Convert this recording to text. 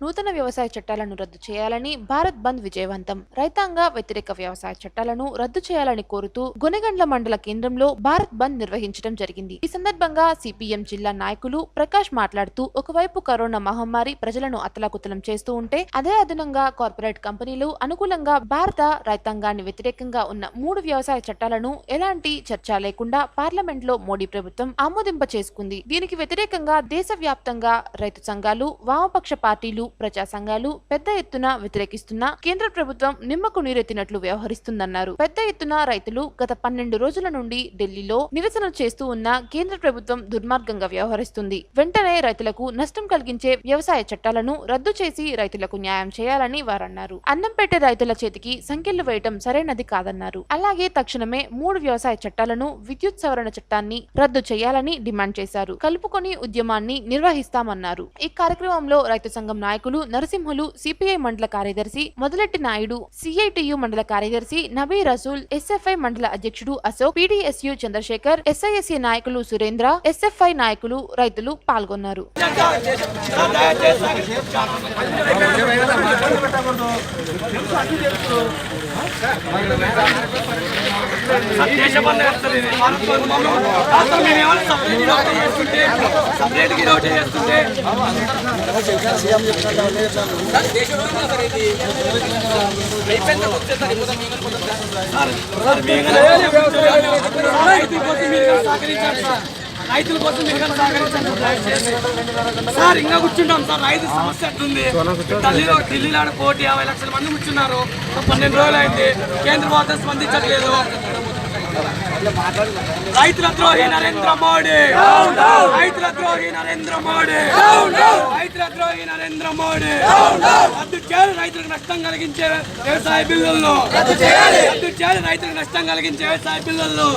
నూతన వ్యవసాయ చట్టాలను రద్దు చేయాలని భారత్ బంద్ విజయవంతం. రైతాంగ వ్యతిరేక వ్యవసాయ చట్టాలను రద్దు చేయాలని కోరుతూ గొనెగండ్ల మండల కేంద్రంలో భారత్ బంద్ నిర్వహించడం జరిగింది. ఈ సందర్భంగా సిపిఎం జిల్లా నాయకులు ప్రకాష్ మాట్లాడుతూ ఒకవైపు కరోనా మహమ్మారి ప్రజలను అతలాకుతలం చేస్తూ ఉంటే అదే అదనంగా కార్పొరేట్ కంపెనీలు అనుకూలంగా భారత రైతాంగాన్ని వ్యతిరేకంగా ఉన్న మూడు వ్యవసాయ చట్టాలను ఎలాంటి చర్చ లేకుండా పార్లమెంట్లో మోడీ ప్రభుత్వం ఆమోదింప చేసుకుంది దీనికి వ్యతిరేకంగా దేశవ్యాప్తంగా రైతు సంఘాలు వామపక్ష పార్టీలు ప్రజా సంఘాలు పెద్ద ఎత్తున వ్యతిరేకిస్తున్నా కేంద్ర ప్రభుత్వం నిమ్మకు నీరెత్తినట్లు వ్యవహరిస్తుందన్నారు. పెద్ద ఎత్తున రైతులు గత పన్నెండు రోజుల నుండి ఢిల్లీలో నిరసన చేస్తూ ఉన్న కేంద్ర ప్రభుత్వం దుర్మార్గంగా వ్యవహరిస్తుంది. వెంటనే రైతులకు నష్టం కలిగించే వ్యవసాయ చట్టాలను రద్దు చేసి రైతులకు న్యాయం చేయాలని వారన్నారు. అన్నం పెట్టే రైతుల చేతికి సంఖ్యలు వేయటం సరైనది కాదన్నారు. అలాగే తక్షణమే మూడు వ్యవసాయ చట్టాలను విద్యుత్ సవరణ చట్టాన్ని రద్దు చేయాలని డిమాండ్ చేశారు. కలుపుకొని ఉద్యమాన్ని నిర్వహిస్తామన్నారు. ఈ కార్యక్రమంలో రైతు సంఘం నాయకులు నరసింహులు సిపిఐ మండల కార్యదర్శి మొదలెట్టి నాయుడు సిఐటియు మండల కార్యదర్శి నబీ రసూల్ ఎస్ఎఫ్ఐ మండల అధ్యక్షుడు అశోక్ పిడిఎస్యు చంద్రశేఖర్ ఎస్ఐఎస్సి నాయకులు సురేంద్ర ఎస్ఎఫ్ఐ నాయకులు రైతులు పాల్గొన్నారు. దేశబంధ చేస్తుంటే రైతుల కోసం మీరు కానీ సహకరించండి సార్ ఇంకా కూర్చుంటాం సార్. రైతు సమస్య ఎట్లుంది? ఢిల్లీలో ఢిల్లీలో కోటి యాభై లక్షల మంది కూర్చున్నారు. పన్నెండు రోజులు అయింది కేంద్ర ప్రభుత్వం స్పందించట్లేదు. రైతుల ద్రోహి నరేంద్ర మోడీ. రైతుల ద్రోహి నరేంద్ర మోడీ. రైతుల ద్రోహి నరేంద్ర మోడీ. రద్దు చేయాలి రైతులకు నష్టం కలిగించే వ్యవసాయ బిల్లులను. రద్దు చేయాలి. రైతులకు నష్టం కలిగించే వ్యవసాయ బిల్లులను.